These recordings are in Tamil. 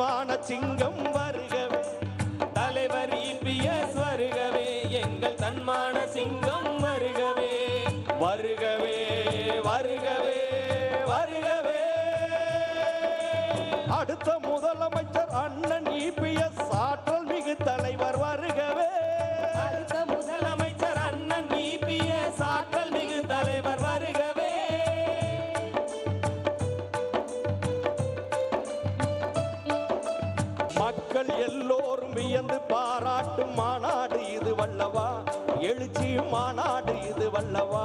மான சிங்கம் வருகவே தலைவர் இபிஎஸ் வருகவே எங்கள் தன்மான சிங்கம் வருகவே. வருகவே வருகவே வருகவே. அடுத்த முதலம் மக்கள் எல்லோரும் வியந்து பாராட்டும் மாநாடு இது வல்லவா? எழுச்சி மாநாடு இது வல்லவா?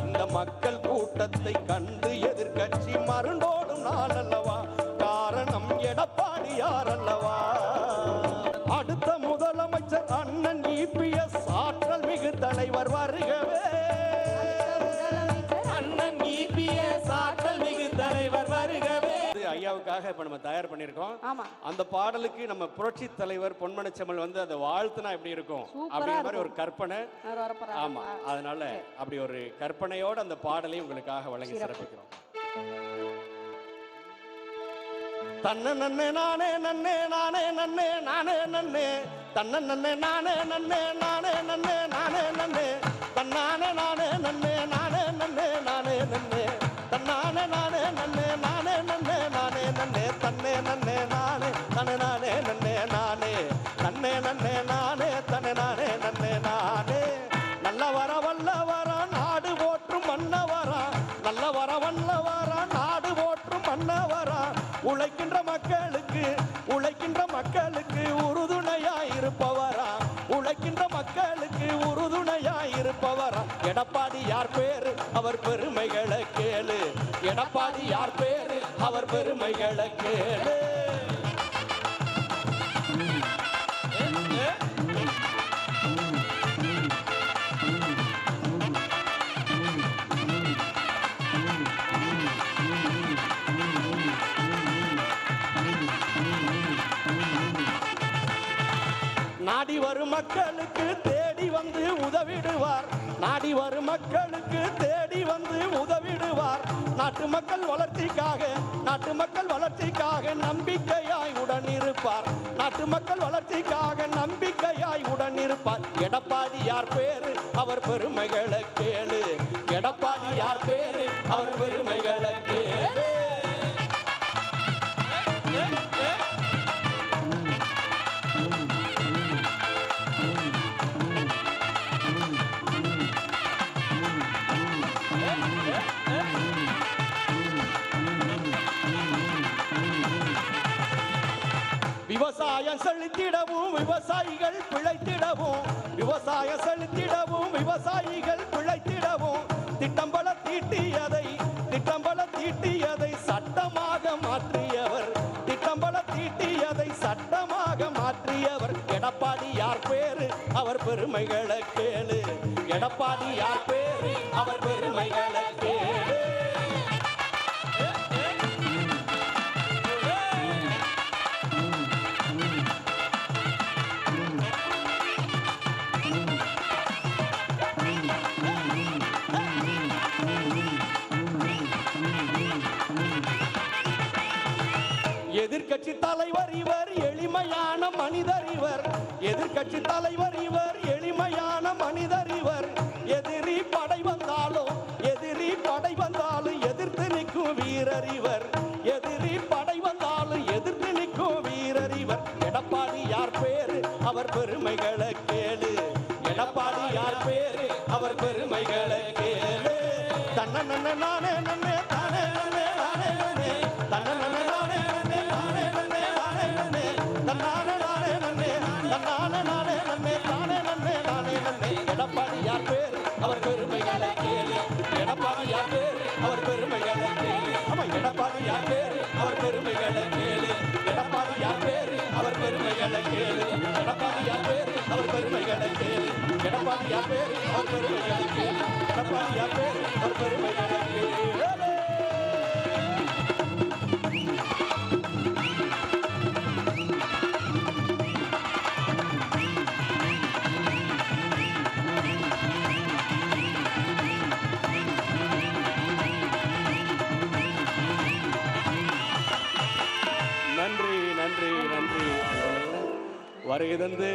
இந்த மக்கள் கூட்டத்தை கண்டு எதிர்க்கட்சி மருண்டோடும் நாள் அல்லவா காரணம் எடப்பாடியார் அல்லவா? அடுத்த முதலமைச்சர் அண்ணன் இபிஎஸ் ஆற்றல் மிகு தலைவர் வருக ஐயாவுக்காக இப்ப நம்ம தயார் பண்ணியிருக்கோம். அந்த பாடலுக்கு நம்ம புரட்சி தலைவர் பொன்மனச்செம்மல் வந்து அந்த வாழ்த்துனா எப்படி இருக்கும்? அப்படிங்கிற மாதிரி. ஒரு கற்பனை. ஆமா. அதனால அப்படி ஒரு கற்பனையோட அந்த பாடலை உங்களுக்காக வழங்கி சிறப்பு. சிறப்பிக்கிறோம். தன்ன நன்னே நானே நன்னே நானே நன்னே நானே நன்னே. தன்ன நன்னே நானே நன்னே நானே நன்னே நானே நன்னே. தன்னானே நானே நன்னே நானே நன்னே நன்னே நானே தனே நானே நன்னே நானே. நல்ல வர வல்ல வர நாடு போற்றும் மன்னவரா. நல்ல வர வல்ல வர நாடு போற்றும் மன்னவரா. உழைக்கின்ற மக்களுக்கு உழைக்கின்ற மக்களுக்கு உறுதுணையாய் இருப்பவரா. உழைக்கின்ற மக்களுக்கு உறுதுணையாய் இருப்பவரா. எடப்பாடி யார் பேரு? அவர் பெருமைகளை கேளு. எடப்பாடி யார் பேரு? அவர் பெருமைகளை கேளு. நாடி வரும் மக்களுக்கு தேடி வந்து உதவிடுவார். நாடி வரும் மக்களுக்கு தேடி வந்து உதவிடுவார். நாட்டு மக்கள் வளர்ச்சிக்காக நாட்டு மக்கள் வளர்ச்சிக்காக நம்பிக்கையாய் உடன் இருப்பார் நாட்டு மக்கள் வளர்ச்சிக்காக நம்பிக்கையாய் உடன் இருப்பார் எடப்பாடி யார் பேரு அவர் பெருமைகளை கேளு. எடப்பாடி யார் பேரு அவர் பெருமைகளை கேளு. விவசாயம் செலுத்திடவும் விவசாயிகள் பிழைத்திடவும் விவசாயம் செலுத்திடவும் விவசாயிகள் பிழைத்திடவும். திட்டம் பல தீட்டியதை திட்டம் பல தீட்டியதை சட்டமாக மாற்றியவர். திட்டம் பல தீட்டியதை சட்டமாக மாற்றியவர். எடப்பாடி யார் பேரு? அவர் பெருமைகளுக்கு எதிர்கட்சி தலைவர் இவர் எளிமையான மனிதர் இவர். எதிர்கட்சி தலைவர் இவர் எளிமையான மனிதர் இவர். எதிரி படை வந்தாலும் எதிரி படை வந்தாலும் எதிர்த்து நிற்கும் வீரர் இவர். எதிரி படை வந்தாலும் எதிர்த்து நிற்கும் வீரர் இவர். எடப்பாடி யார் பேரு அவர் பெருமைகளை கேளு. எடப்பாடி யார் பேரு அவர் பெருமைகளை கேளு. தன்ன நானே நன்னே. நானே நானே நன்னே நானே நன்னே நானே நன்னே எடப்பாடி யார் பேர்? அவர் பெருமைகளை கேளு. எடப்பாடி யார் பேர்? அவர் பெருமைகளை கேளு. ஆமா எடப்பாடி யார் பேர்? அவர் பெருமைகளை கேளு. எடப்பாடி யார் பேர்? அவர் பெருமைகளை கேளு. எடப்பாடி யார் பேர்? அவர் பெருமைகளை கேளு. எடப்பாடி யார் பேர்? அவர் பெருமைகளை கேளு. எடப்பாடி யார் பேர்? வருகை தந்து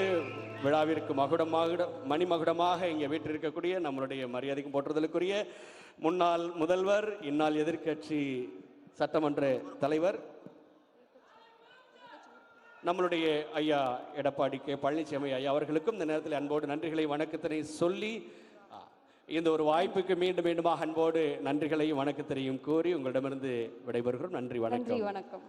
விழாவிற்கு மகுடமாக மணிமகுடமாக இங்கே வீற்றிருக்கக்கூடிய நம்மளுடைய மரியாதைக்கும் போற்றுதலுக்குரிய முன்னாள் முதல்வர் இந்நாள் எதிர்கட்சி சட்டமன்ற தலைவர் நம்மளுடைய ஐயா எடப்பாடி கே. பழனிசாமி ஐயா அவர்களுக்கும் இந்த நேரத்தில் அன்போடு நன்றிகளை வணக்கத்தினை சொல்லி இந்த ஒரு வாய்ப்புக்கு மீண்டும் மீண்டுமாக அன்போடு நன்றிகளையும் வணக்கத்தினையும் கூறி உங்களிடமிருந்து விடைபெறுகிறோம். நன்றி வணக்கம். வணக்கம்.